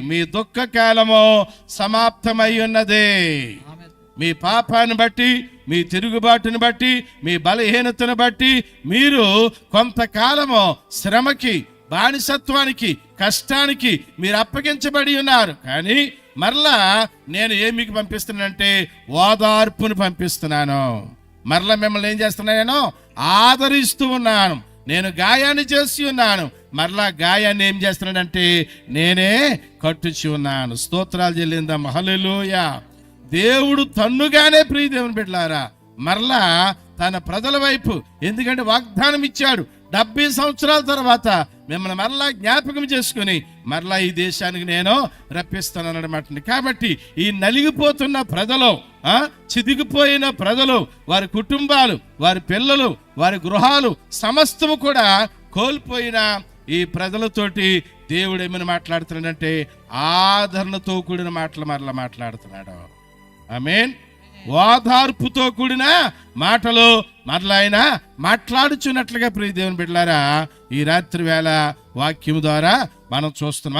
మీ దుఃఖ కాలము సమాప్తమై ఉన్నది మీ పాపాన్ని బట్టి మీ తిరుగుబాటును బట్టి మీ బలహీనతను బట్టి మీరు కొంతకాలము శ్రమకి బానిసత్వానికి కష్టానికి మీరు అప్పగించబడి ఉన్నారు. కానీ మరలా నేను ఏం మీకు పంపిస్తున్నానంటే ఓదార్పును పంపిస్తున్నాను. మరలా మిమ్మల్ని ఏం చేస్తున్నాను నేను? ఆదరిస్తూ ఉన్నాను. నేను గాయాన్ని చేసి ఉన్నాను. మరలా గాయాన్ని ఏం చేస్తున్నాడంటే నేనే కట్టుచి ఉన్నాను. స్తోత్రాలు చెల్లిందా. హల్లెలూయా. దేవుడు తన్నుగానే ప్రియదేవుని బిడ్డలారా మరలా తన ప్రజల వైపు ఎందుకంటే వాగ్దానం ఇచ్చాడు. డెబ్బై సంవత్సరాల తర్వాత మిమ్మల్ని మరలా జ్ఞాపకం చేసుకుని మరలా ఈ దేశానికి నేను రప్పిస్తాను అనమాట కాబట్టి ఈ నలిగిపోతున్న ప్రజలు చిదిగిపోయిన ప్రజలు వారి కుటుంబాలు వారి పిల్లలు వారి గృహాలు సమస్తము కూడా కోల్పోయిన ఈ ప్రజలతోటి దేవుడు ఏమని మాట్లాడుతున్నాడంటే ఆదరణతో కూడిన మాటలు మరలా మాట్లాడుతున్నాడు. ఆమేన్. ఓదార్పుతో కూడిన మాటలు మరలా ఆయన మాట్లాడుచున్నట్లుగా ప్రియ దేవుని బిడ్డలారా ఈ రాత్రి వేళ వాక్యం ద్వారా మనం చూస్తున్నాం.